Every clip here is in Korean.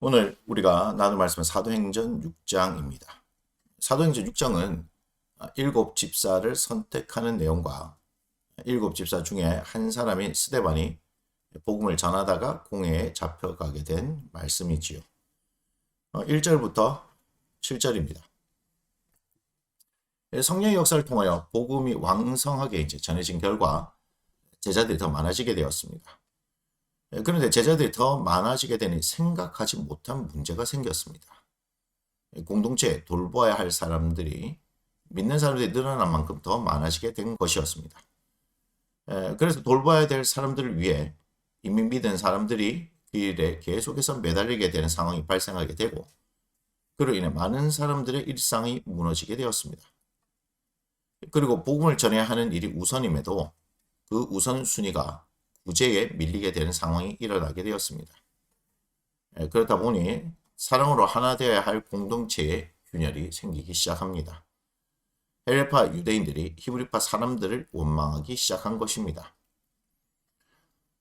오늘 우리가 나눌 말씀은 사도행전 6장입니다. 사도행전 6장은 일곱 집사를 선택하는 내용과 일곱 집사 중에 한 사람인 스데반이 복음을 전하다가 공회에 잡혀가게 된 말씀이지요. 1절부터 어, 7절입니다. 성령의 역사를 통하여 복음이 왕성하게 이제 전해진 결과 제자들이 더 많아지게 되었습니다. 그런데 제자들이 더 많아지게 되니 생각하지 못한 문제가 생겼습니다. 공동체에 돌보아야 할 사람들이 믿는 사람들이 늘어난 만큼 더 많아지게 된 것이었습니다. 그래서 돌봐야 될 사람들을 위해 이미 믿은 사람들이 그 일에 계속해서 매달리게 되는 상황이 발생하게 되고 그로 인해 많은 사람들의 일상이 무너지게 되었습니다. 그리고 복음을 전해야 하는 일이 우선임에도 그 우선순위가 구제에 밀리게 되는 상황이 일어나게 되었습니다. 그렇다 보니 사랑으로 하나 되어야 할 공동체의 균열이 생기기 시작합니다. 헬레파 유대인들이 히브리파 사람들을 원망하기 시작한 것입니다.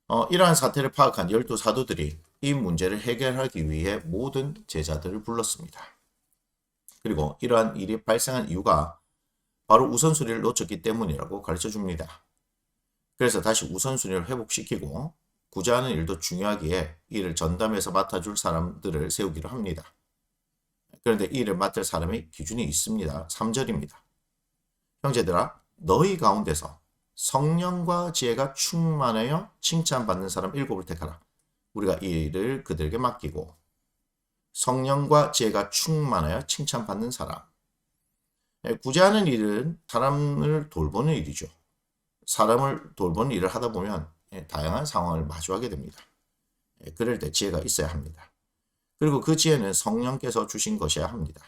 어, 이러한 사태를 파악한 열두 사도들이 이 문제를 해결하기 위해 모든 제자들을 불렀습니다. 그리고 이러한 일이 발생한 이유가 바로 우선순위를 놓쳤기 때문이라고 가르쳐 줍니다. 그래서 다시 우선순위를 회복시키고 구제하는 일도 중요하기에 이를 전담해서 맡아줄 사람들을 세우기로 합니다. 그런데 이 일을 맡을 사람의 기준이 있습니다. 3절입니다. 형제들아 너희 가운데서 성령과 지혜가 충만하여 칭찬받는 사람 일곱을 택하라. 우리가 이 일을 그들에게 맡기고 성령과 지혜가 충만하여 칭찬받는 사람. 예, 구제하는 일은 사람을 돌보는 일이죠. 사람을 돌보는 일을 하다 보면 예, 다양한 상황을 마주하게 됩니다. 예, 그럴 때 지혜가 있어야 합니다. 그리고 그 지혜는 성령께서 주신 것이어야 합니다.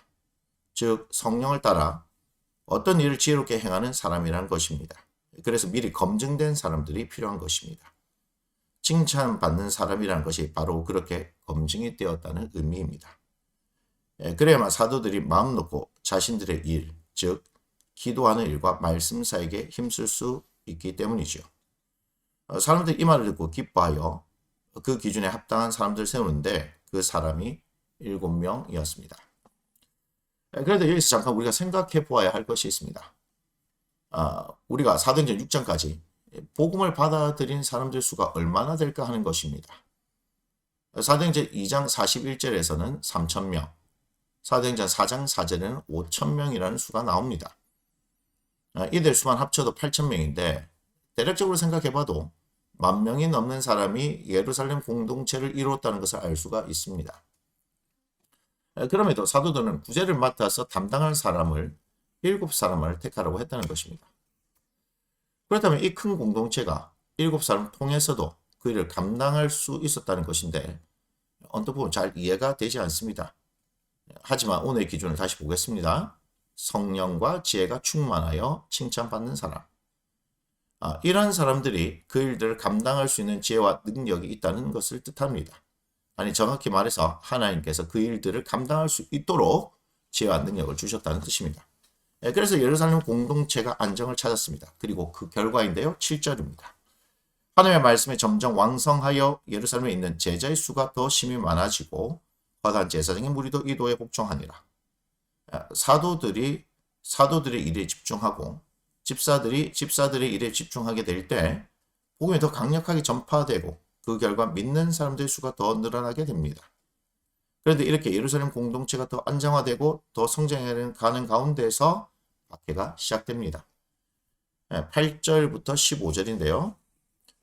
즉 성령을 따라 어떤 일을 지혜롭게 행하는 사람이라는 것입니다. 그래서 미리 검증된 사람들이 필요한 것입니다. 칭찬받는 사람이라는 것이 바로 그렇게 검증이 되었다는 의미입니다. 예, 그래야만 사도들이 마음 놓고 자신들의 일, 즉 기도하는 일과 말씀 사이에 힘쓸 수 있기 때문이죠. 어, 사람들이 이 말을 듣고 기뻐하여 그 기준에 합당한 사람들을 세우는데 그 사람이 일곱 명이었습니다. 예, 그런데 여기서 잠깐 우리가 생각해 보아야 할 것이 있습니다. 아, 우리가 사도행전 6장까지 복음을 받아들인 사람들 수가 얼마나 될까 하는 것입니다. 사도행전 2장 41절에서는 3천명, 사도행전 4장 4절에는 5천명이라는 수가 나옵니다. 아, 이들 수만 합쳐도 8천명인데 대략적으로 생각해봐도 만 명이 넘는 사람이 예루살렘 공동체를 이루었다는 것을 알 수가 있습니다. 아, 그럼에도 사도들은 구제를 맡아서 담당할 사람을 일곱 사람을 택하라고 했다는 것입니다. 그렇다면 이 큰 공동체가 일곱 사람 통해서도 그 일을 감당할 수 있었다는 것인데 언뜻 보면 잘 이해가 되지 않습니다. 하지만 오늘 기준을 다시 보겠습니다. 성령과 지혜가 충만하여 칭찬받는 사람. 아, 이러한 사람들이 그 일들을 감당할 수 있는 지혜와 능력이 있다는 것을 뜻합니다. 아니 정확히 말해서 하나님께서 그 일들을 감당할 수 있도록 지혜와 능력을 주셨다는 뜻입니다. 예, 그래서 예루살렘 공동체가 안정을 찾았습니다. 그리고 그 결과인데요. 7절입니다. 하나님의 말씀에 점점 왕성하여 예루살렘에 있는 제자의 수가 더 심히 많아지고 화단 제사장의 무리도 이도에 복종하니라. 예, 사도들이 사도들의 일에 집중하고 집사들이 집사들의 일에 집중하게 될 때 복음이 더 강력하게 전파되고 그 결과 믿는 사람들의 수가 더 늘어나게 됩니다. 그런데 이렇게 예루살렘 공동체가 더 안정화되고 더 성장하는 가는 가운데서 박해가 시작됩니다. 8절부터 15절인데요.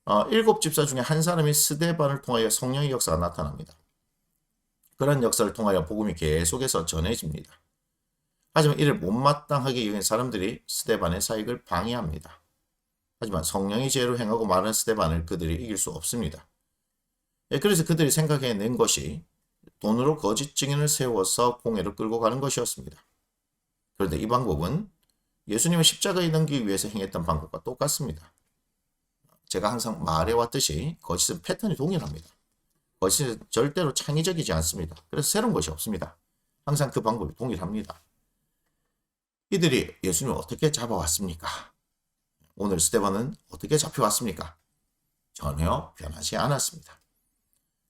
어, 일곱 집사 중에 한 사람이 스데반을 통하여 성령의 역사가 나타납니다. 그런 역사를 통하여 복음이 계속해서 전해집니다. 하지만 이를 못마땅하게 여긴 사람들이 스데반의 사익을 방해합니다. 하지만 성령의 죄로 행하고 많은 스데반을 그들이 이길 수 없습니다. 예, 그래서 그들이 생각해낸 것이 돈으로 거짓 증인을 세워서 공회를 끌고 가는 것이었습니다. 그런데 이 방법은 예수님의 십자가에 넘기기 위해서 행했던 방법과 똑같습니다. 제가 항상 말해왔듯이 거짓은 패턴이 동일합니다. 거짓은 절대로 창의적이지 않습니다. 그래서 새로운 것이 없습니다. 항상 그 방법이 동일합니다. 이들이 예수님을 어떻게 잡아왔습니까? 오늘 스테반은 어떻게 잡혀왔습니까? 전혀 변하지 않았습니다.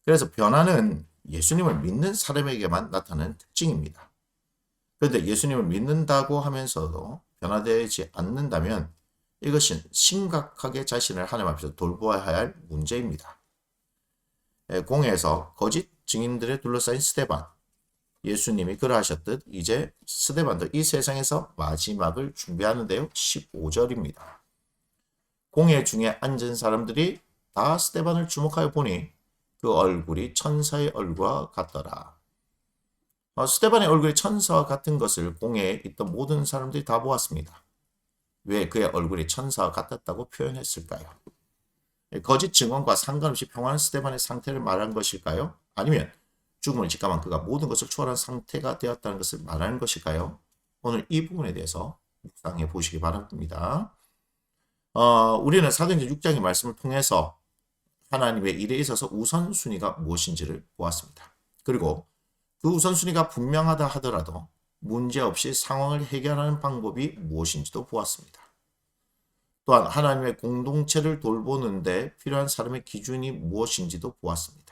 그래서 변화는 예수님을 믿는 사람에게만 나타나는 특징입니다. 그런데 예수님을 믿는다고 하면서도 변화되지 않는다면 이것은 심각하게 자신을 하나님 앞에서 돌보아야 할 문제입니다. 예, 공회에서 거짓 증인들에 둘러싸인 스테반. 예수님이 그러하셨듯 이제 스테반도 이 세상에서 마지막을 준비하는데요. 15절입니다. 공회 중에 앉은 사람들이 다 스테반을 주목하여 보니 그 얼굴이 천사의 얼굴과 같더라. 어, 스테반의 얼굴이 천사와 같은 것을 공회에 있던 모든 사람들이 다 보았습니다. 왜 그의 얼굴이 천사와 같았다고 표현했을까요? 거짓 증언과 상관없이 평안한 스테반의 상태를 말한 것일까요? 아니면 죽음을 직감한 그가 모든 것을 초월한 상태가 되었다는 것을 말하는 것일까요? 오늘 이 부분에 대해서 묵상해 보시기 바랍니다. 어, 우리는 사도행전 6장의 말씀을 통해서 하나님의 일에 있어서 우선순위가 무엇인지를 보았습니다. 그리고 그 우선순위가 분명하다 하더라도 문제없이 상황을 해결하는 방법이 무엇인지도 보았습니다. 또한 하나님의 공동체를 돌보는데 필요한 사람의 기준이 무엇인지도 보았습니다.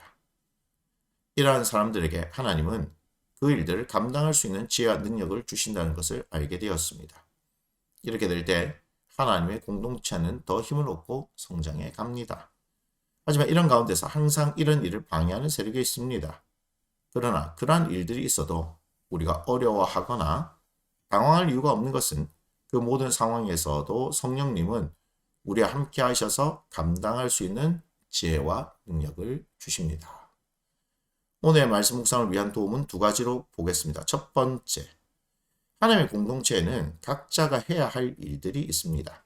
이러한 사람들에게 하나님은 그 일들을 감당할 수 있는 지혜와 능력을 주신다는 것을 알게 되었습니다. 이렇게 될 때 하나님의 공동체는 더 힘을 얻고 성장해 갑니다. 하지만 이런 가운데서 항상 이런 일을 방해하는 세력이 있습니다. 그러나 그러한 일들이 있어도 우리가 어려워하거나 당황할 이유가 없는 것은 그 모든 상황에서도 성령님은 우리와 함께 하셔서 감당할 수 있는 지혜와 능력을 주십니다. 오늘의 말씀 묵상을 위한 도움은 두 가지로 보겠습니다. 첫 번째, 하나님의 공동체에는 각자가 해야 할 일들이 있습니다.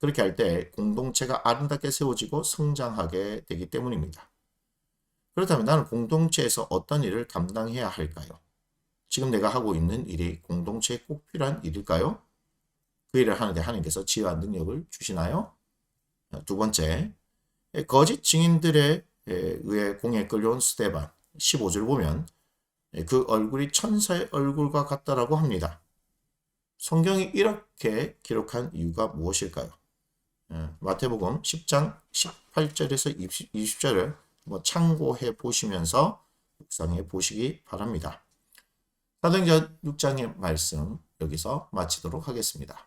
그렇게 할 때 공동체가 아름답게 세워지고 성장하게 되기 때문입니다. 그렇다면 나는 공동체에서 어떤 일을 감당해야 할까요? 지금 내가 하고 있는 일이 공동체에 꼭 필요한 일일까요? 그 일을 하는데 하나님께서 지혜와 능력을 주시나요? 두 번째, 거짓 증인들에 의해 공에 끌려온 스테반 15절 보면 그 얼굴이 천사의 얼굴과 같다라고 합니다. 성경이 이렇게 기록한 이유가 무엇일까요? 마태복음 10장 18절에서 20절을 뭐 참고해 보시면서 묵상해 보시기 바랍니다. 사도행전 6장의 말씀 여기서 마치도록 하겠습니다.